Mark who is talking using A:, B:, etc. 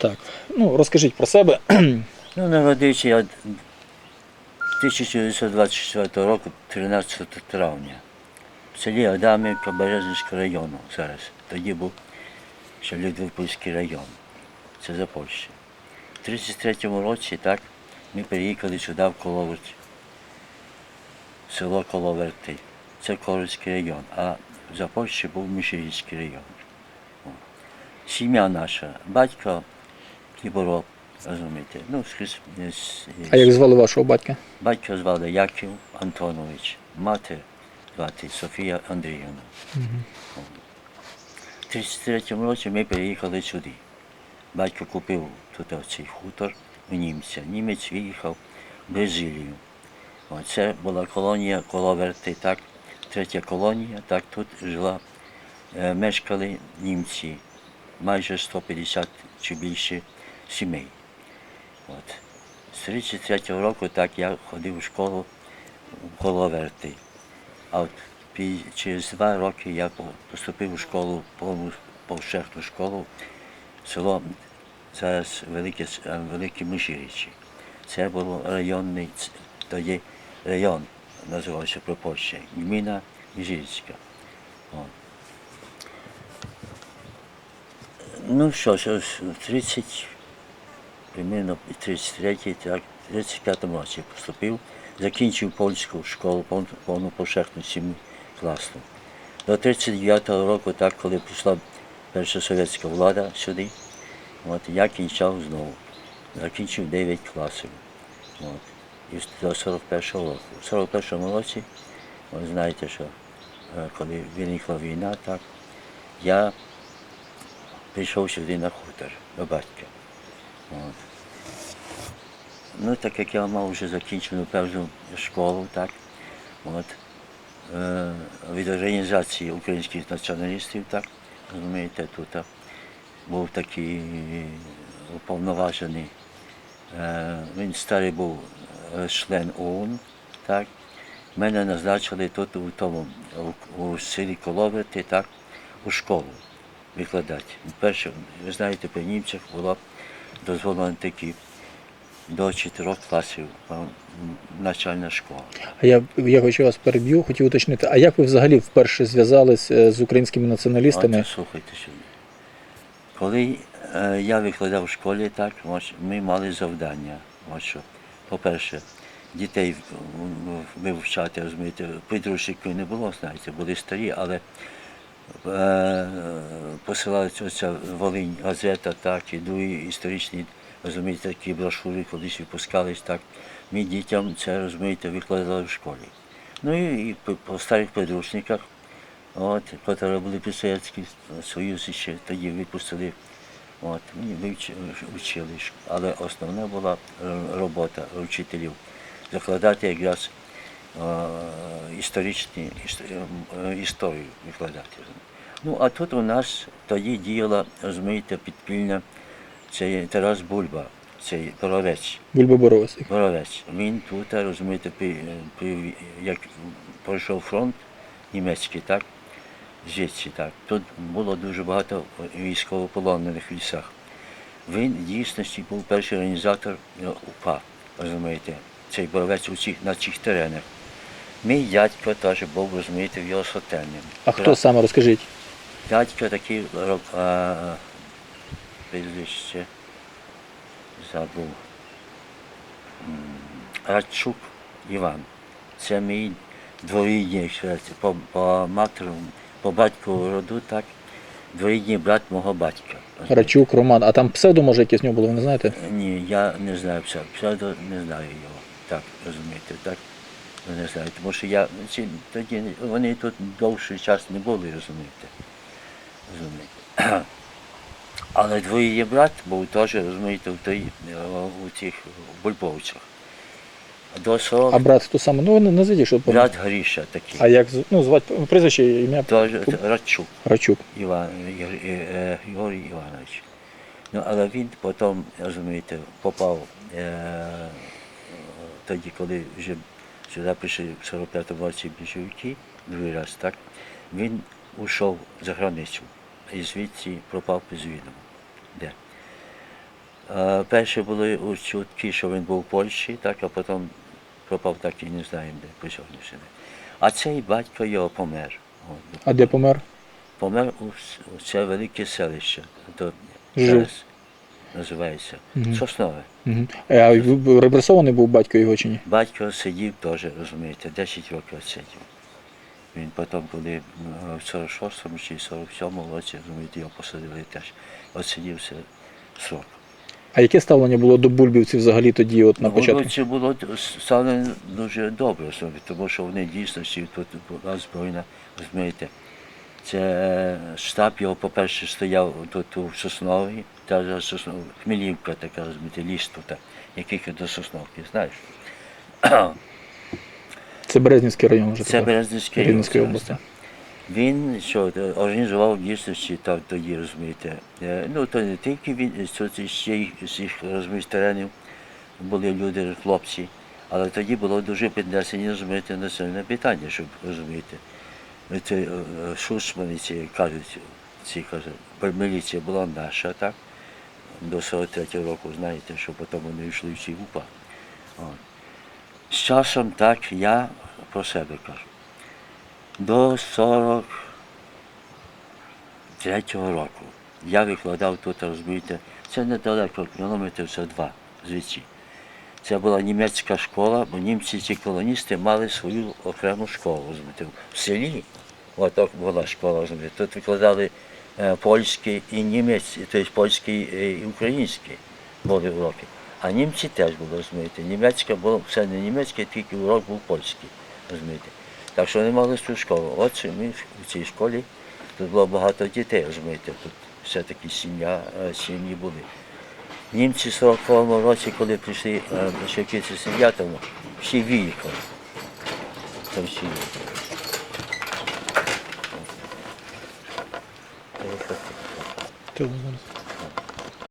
A: Так. Ну, розкажіть про себе.
B: Ну, народився я 1924 року, 13 травня, в селі Адамівка Березинського району зараз. Тоді був ще Людвигпольський район. Це за Польщі. В 33-му році так, ми переїхали сюди в Коловерті. Село Коловерти. Це Коловерський район, а за Польщі був Міширівський район. Сім'я наша, батько хлібороб, розумієте. Ну, з, хрис- з-
A: А як звали вашого батька?
B: Батька звали Яків Антонович, мати звати Софія Андріївна. У 33-му році ми переїхали сюди. Батько купив тут цей хутор у німця. Німець виїхав в Бразилію. О, Це була колонія Коловерти, так, третя колонія, так тут жила, е, мешкали німці, майже 150 чи більше сімей. От. З 33-го року так я ходив у школу в Коловерти. А от через два роки я поступив у школу, повну повшехтну школу, село зараз Велике, е, Велике Миширічі. Це було районний, тоді район називався Пропольща, гміна Міжирська. Ну що ж, ось в 30, примерно 33, так, 35 році поступив, закінчив польську школу, повну повшехтну сім'ю класну. До 39-го року, так, коли прийшла перша совєтська влада сюди, от, я кінчав знову. Закінчив 9 класів. От, і до 41-го року. У 41-му році, ви знаєте, що е, коли виникла війна, так, я прийшов сюди на хутор до батька. От. Ну, так як я мав вже закінчену певну школу, так, от, е, від організації українських націоналістів, так, розумієте, тут а, був такий уповноважений. Е, він старий був е, член ОУН, так. Мене назначили тут у тому, у, у селі Коловерти, так, у школу викладати. Перше, ви знаєте, при німцях було дозволено такі до 4 класів е, начальна школа.
A: А я, я хочу вас переб'ю, хотів уточнити. А як ви взагалі вперше зв'язались е, з українськими націоналістами?
B: От, слухайте сюди. Коли е, я викладав в школі, так, ось, ми мали завдання. Ось що. По-перше, дітей вивчати, розумієте, підручників не було, знаєте, були старі, але е, посилалася оця Волинь газета, так, і другі історичні, розумієте, такі брошури колись випускались, так. Ми дітям це, розумієте, викладали в школі. Ну і, і по, старих підручниках От, які були при Совєтський Союз ще тоді випустили. От, ми вчили, але основна була е, робота вчителів закладати якраз історичні іс- е, історію викладати. Ну, а тут у нас тоді діяла, розумієте, підпільна цей Тарас Бульба, цей боровець.
A: Бульба Боровець.
B: Боровець. Він тут, розумієте, при, при, як пройшов фронт німецький, так, звідси, так. Тут було дуже багато військовополонених в лісах. Він в дійсності був перший організатор е, УПА, розумієте, цей боровець у цих, на цих теренах. Мій дядько теж був, розумієте, його сотельним.
A: А хто саме розкажіть?
B: Дядько такий а, прізвище забув. Радчук Іван. Це мій дворідній по, по матеру, по батькову роду, так, дворідній брат мого батька.
A: Рачук, Роман. А там псевдо, може, якесь в нього було, ви не знаєте?
B: Ні, я не знаю пса. Псевдо не знаю його. Так, розумієте, так. Ви Не знаю, тому що я ці, тоді вони тут довший час не були, розумієте. розумієте. Але двоє брат був теж, розумієте, в той, е, у цих бульбовцях. До 40
A: А брат хто саме? Ну, не назвіть, що
B: брат Гріша такий.
A: А як ну, звати прізвище, ім'я
B: Теж Радчук.
A: Рачук.
B: Іван, Ігор- е, е, Григорій Іванович. Ну, але він потім, розумієте, попав е, тоді, коли вже сюди прийшли в 45-му році більшовики, другий раз, так, він ушов за границю і звідси пропав без відома. Де? Е, Перші були чутки, що він був у Польщі, так, а потім пропав так і не знаємо, де по сьогоднішній. А цей батько його помер. От,
A: А де помер?
B: Помер у, це велике селище. То
A: Жив.
B: зараз називається
A: Мгм.
B: Соснове.
A: Угу. А репресований був батько його чи ні?
B: Батько сидів теж, розумієте, 10 років сидів. Він потім, коли в 46-му чи 47-му році, розумієте, його посадили теж. От сидівся срок.
A: А яке ставлення було до бульбівців взагалі тоді, от на початку?
B: Це було стало дуже добре, тому що вони дійсно всі тут була збройна, розумієте. Це штаб його, по-перше, стояв тут у Соснові, та ж Соснов, Хмелівка така, тут, який до Сосновки, знаєш.
A: Це Березнівський район вже
B: Це. Березнівський район,
A: області.
B: Він що, е, організував дійсності так тоді, розумієте. Е, Ну, то не тільки він, що це ще й з їх розумієте, теренів були люди, хлопці, але тоді було дуже піднесені, розумієте, національне питання, щоб розумієте. Це е, е, ці кажуть, ці кажуть, міліція була наша, так? До 43-го року, знаєте, що потім вони йшли в УПА. От. З часом так я про себе кажу. До 43-го року я викладав тут, розумієте, це недалеко, кілометрів це два звідси. Це була німецька школа, бо німці, ці колоністи, мали свою окрему школу, розумієте, в селі. От так була школа, розумієте. Тут викладали е, польський і німецький, тобто польський е, і український були уроки. А німці теж були, розумієте. Німецька була, все не німецьке, тільки урок був польський, розумієте. Так що вони мали свою школу. От ми в цій школі тут було багато дітей, розумієте. Тут все-таки сім'я, е, сім'ї були. Німці в 40 році, коли прийшли е, большевики з Сім'ятова, всі виїхали. Там всі виїхали.
A: kill them.